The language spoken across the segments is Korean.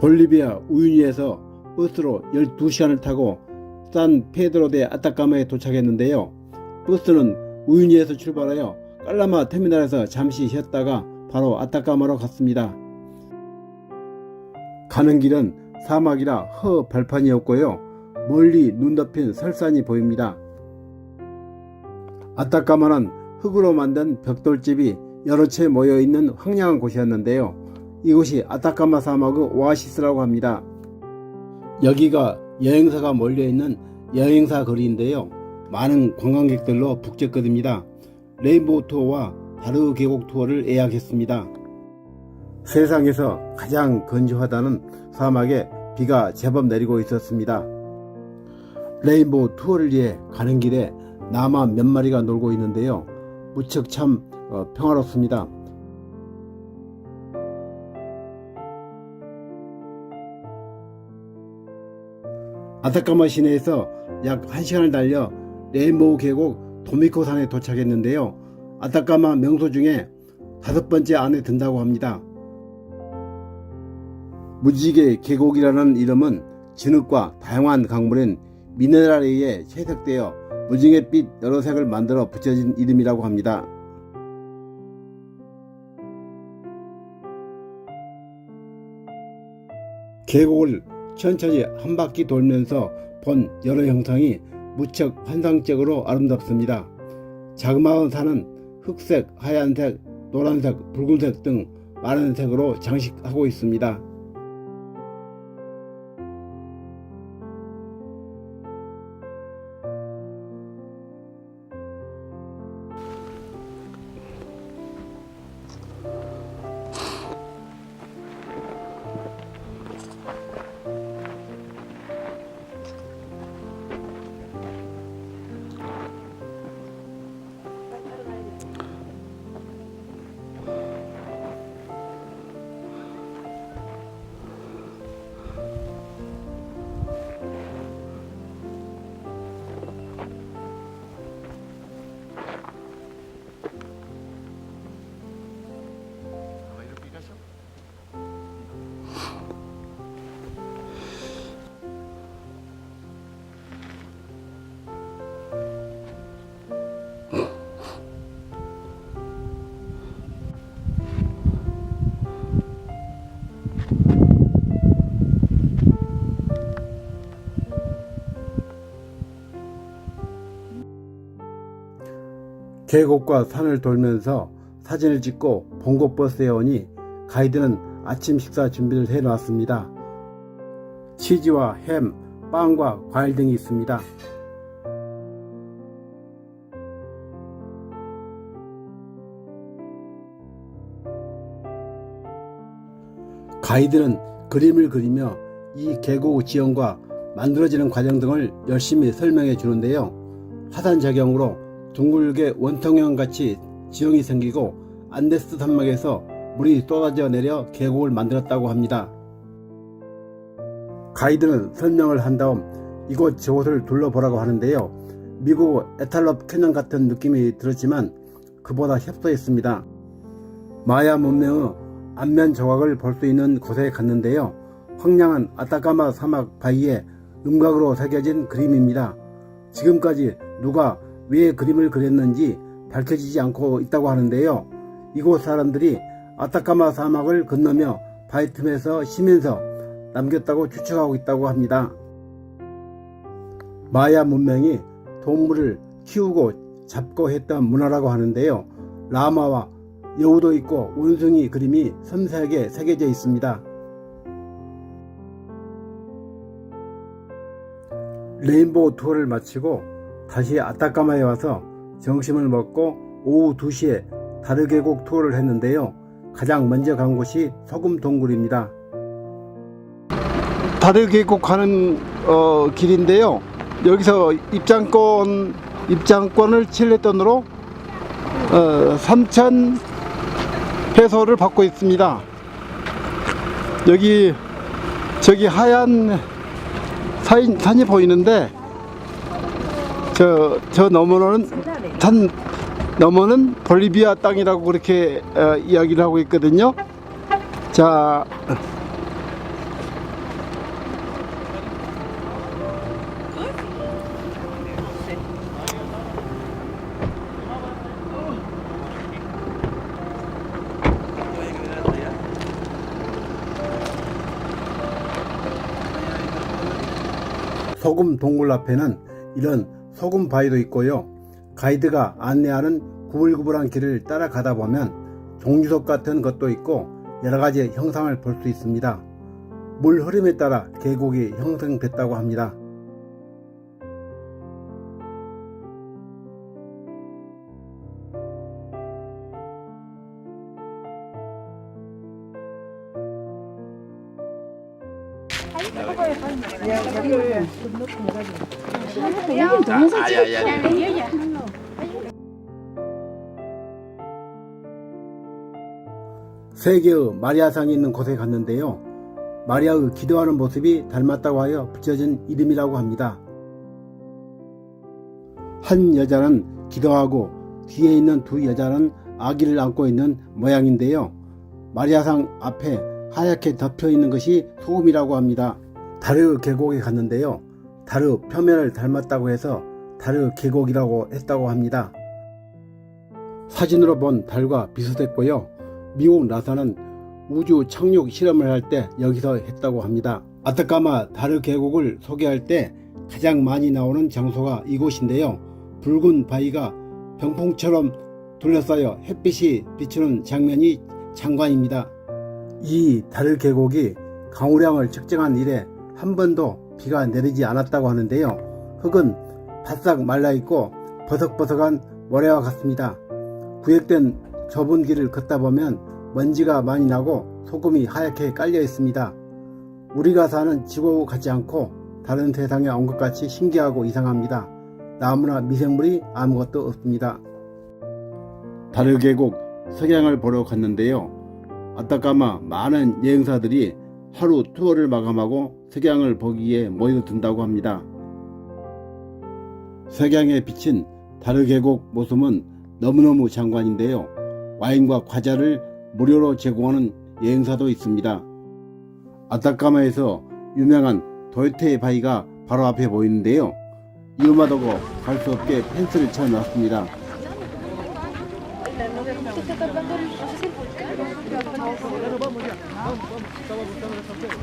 볼리비아 우유니에서 버스로 12시간을 타고 산 페드로데 아타카마에 도착했는데요. 버스는 우유니에서 출발하여 깔라마 터미널에서 잠시 쉬었다가 바로 아타카마로 갔습니다. 가는 길은 사막이라 허 발판이었고요. 멀리 눈 덮인 설산이 보입니다. 아타카마는 흙으로 만든 벽돌집이 여러 채 모여 있는 황량한 곳이었는데요. 이곳이 아타카마 사막의 오아시스라고 합니다. 여기가 여행사가 몰려 있는 여행사 거리인데요. 많은 관광객들로 북적거립니다. 레인보우 투어와 바르 계곡 투어를 예약했습니다. 세상에서 가장 건조하다는 사막에 비가 제법 내리고 있었습니다. 레인보우 투어를 위해 가는 길에 나마 몇 마리가 놀고 있는데요. 무척 참 어, 평화롭습니다. 아타카마 시내에서 약 1시간을 달려 레인보우 계곡 도미코 산에 도착했는데요. 아타카마 명소 중에 다섯 번째 안에 든다고 합니다. 무지개 계곡이라는 이름은 진흙과 다양한 강물인 미네랄에 의해 채색되어 무지갯빛 여러 색을 만들어 붙여진 이름이라고 합니다. 계곡을 천천히 한 바퀴 돌면서 본 여러 형상이 무척 환상적으로 아름답습니다. 자그마한 산은 흑색, 하얀색, 노란색, 붉은색 등 많은 색으로 장식하고 있습니다. 계곡과 산을 돌면서 사진을 찍고 봉고버스에 오니 가이드는 아침 식사 준비를 해 놨습니다. 치즈와 햄, 빵과 과일 등이 있습니다. 가이드는 그림을 그리며 이 계곡 지형과 만들어지는 과정 등을 열심히 설명해 주는데요. 화산 작용으로 둥글게 원통형 같이 지형이 생기고 안데스 산맥에서 물이 쏟아져 내려 계곡을 만들었다고 합니다. 가이드는 설명을 한 다음 이곳 저곳을 둘러보라고 하는데요. 미국 에탈럽 캐년 같은 느낌이 들었지만 그보다 협소했습니다. 마야 문명의 안면 조각을 볼 수 있는 곳에 갔는데요. 황량한 아타카마 사막 바위에 음각으로 새겨진 그림입니다. 지금까지 누가 왜 그림을 그렸는지 밝혀지지 않고 있다고 하는데요. 이곳 사람들이 아타카마 사막을 건너며 바위 틈에서 쉬면서 남겼다고 추측하고 있다고 합니다. 마야 문명이 동물을 키우고 잡고 했던 문화라고 하는데요. 라마와 여우도 있고 원숭이 그림이 섬세하게 새겨져 있습니다. 레인보우 투어를 마치고 다시 아타카마에 와서 점심을 먹고 오후 2시에 다르계곡 투어를 했는데요. 가장 먼저 간 곳이 소금 동굴입니다. 다르계곡 가는 어, 길인데요. 여기서 입장권 입장권을 7레돈으로 어, 3천 페소를 받고 있습니다. 여기 저기 하얀 산, 산이 보이는데 저, 저 너머는, 산 너머는 볼리비아 땅이라고 그렇게 어, 이야기를 하고 있거든요. 자, 소금 동굴 앞에는 이런 소금 바위도 있고요. 가이드가 안내하는 구불구불한 길을 따라가다 보면 종주석 같은 것도 있고 여러 가지 형상을 볼 수 있습니다. 물 흐름에 따라 계곡이 형성됐다고 합니다. 세계의 마리아상이 있는 곳에 갔는데요. 마리아의 기도하는 모습이 닮았다고 하여 붙여진 이름이라고 합니다. 한 여자는 기도하고 뒤에 있는 두 여자는 아기를 안고 있는 모양인데요. 마리아상 앞에 하얗게 덮여 있는 것이 소금이라고 합니다. 다르 계곡에 갔는데요. 다르 표면을 닮았다고 해서 다르 계곡이라고 했다고 합니다. 사진으로 본 달과 비슷했고요. 미국 나사는 우주 착륙 실험을 할 때 여기서 했다고 합니다. 아타카마 다르 계곡을 소개할 때 가장 많이 나오는 장소가 이곳인데요. 붉은 바위가 병풍처럼 둘러싸여 햇빛이 비추는 장면이 장관입니다. 이 다르 계곡이 강우량을 측정한 이래 한 번도 비가 내리지 않았다고 하는데요. 흙은 바싹 말라 있고 버석버석한 모래와 같습니다. 구획된 좁은 길을 걷다 보면 먼지가 많이 나고 소금이 하얗게 깔려 있습니다. 우리가 사는 지구 같지 않고 다른 세상에 온 것 같이 신기하고 이상합니다. 나무나 미생물이 아무것도 없습니다. 다르계곡 석양을 보러 갔는데요. 아따까마 많은 여행사들이 하루 투어를 마감하고 석양을 보기에 모여든다고 합니다. 석양에 비친 다르계곡 모습은 너무너무 장관인데요. 와인과 과자를 무료로 제공하는 여행사도 있습니다. 아타카마에서 유명한 도요테 바위가 바로 앞에 보이는데요. 오고 갈 수 없게 펜스를 쳐놨습니다. Bueno, vamos ya. Vamos, vamos. Estaba buscando el campeón.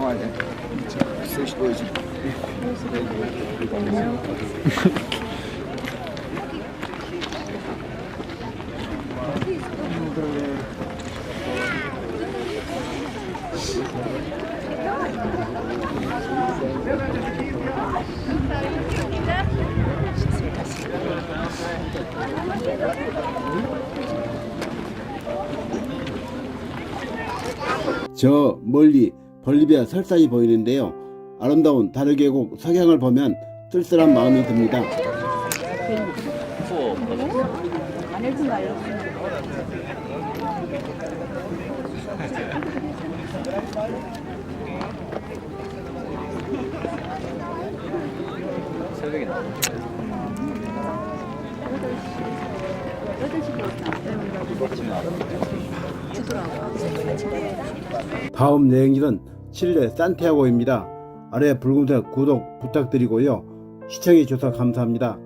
Olha, vocês dois. 저 멀리 볼리비아 설산이 보이는데요. 아름다운 다르계곡 석양을 보면 쓸쓸한 마음이 듭니다. 다음 여행지는 칠레 산티아고입니다. 아래 붉은색 구독 부탁드리고요. 시청해 주셔서 감사합니다.